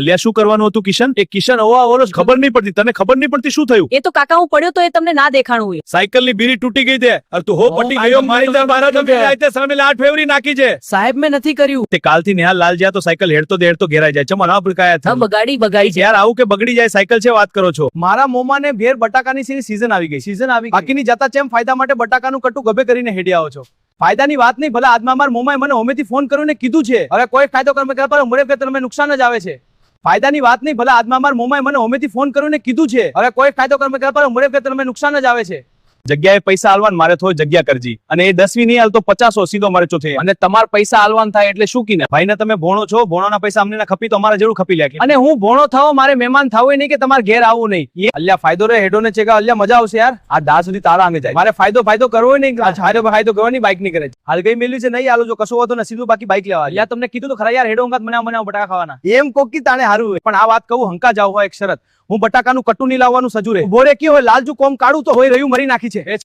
અલ્યા શું કરવાનું હતું કિશન? એ કિશન અવા અવરો ખબર નહીં પડતી. તને ખબર નહીં પડતી શું થયું? એ તો કાકા હું પડ્યો તો એ તમને ના દેખાણું હોય. સાયકલની બીરી તૂટી ગઈ છે. અરે તું હો પટી ગયો મારી માય તો મારા તો ગોડ. સામે લાઠ ફેવરી નાખી છે. સાહેબ મેં નથી કર્યું. તે કાલથી નિહાલ લાલ જ્યાં તો સાયકલ હેડતો દેડતો ઘેરાઈ જાય. ચમા ના ભડકાયા થા બગાડી બગાડી છે. યાર આવું કે બગડી જાય સાયકલ છે વાત કરો છો. મારા મોમાને ભેર બટાકાની સીઝન આવી ગઈ. સીઝન આવી બાકીની જતા ચેમ ફાયદા માટે બટાકાનું કટુ ગભે કરીને હેડી આવો છો? ફાયદાની વાત નહીં ભલે આજમાં મારા મોમાએ મને હોમેથી ફોન કર્યો ને કીધું છે. હવે કોઈ ફાયદો કર્મ કરે પર કે તમે નુકસાન જ આવે છે. ફાયદાની વાત નહીં, ભલે આજમાં મારા મોમાએ મને હોમેથી ફોન કર્યો ને કીધું છે. હવે કોઈ ફાયદો કર્મ કરે પર મોરે કે તમે નુકસાન જ આવે છે. જગ્યાએ પૈસા આલવાન મારે થોડી જગ્યા કરજી. અને એ દસમી નહીં હાલ તો પચાસો સીધો મારે ચોથે. અને તમાર પૈસા આલવાન થાય એટલે શું કીને? ભાઈને તમે ભોણો છો, ભોણોના પૈસા અમને ના ખપી તો અમારે જેવું ખપી લે અને હું ભોણો થવો, મારે મહેમાન થવું નહીં કે તમારે ઘેર આવવું નહીં. એ અલ્યા ફાયદો રે હેડો ને છે કે અલ્યા મજા આવશે યાર. આ દા સુધી તારા આંગે જાય. મારે ફાયદો ફાયદો કરવો નહીં ફાયદો કરવો નહીં બાઇક નહીં કરે હાલ ગઈ મેલ્યું છે, નહીં આલો જો, કશું હોતો ને સીધું બાકી બાઇક લેવા યાર તમને કીધું તો ખરા યાર, હેડો અંગાત મને મને બટાકા ખાવાના. એમ કોકી તાણે હારું. પણ આ વાત કહું હંકા જાવ હોય એક શરત. હું બટાકાનું કટુ નહીં લાવવાનું સજુ રે. ઊભો કયો હોય લાલજુ કોમ કાઢું તો હોય રહ્યું મરી નાખી છે.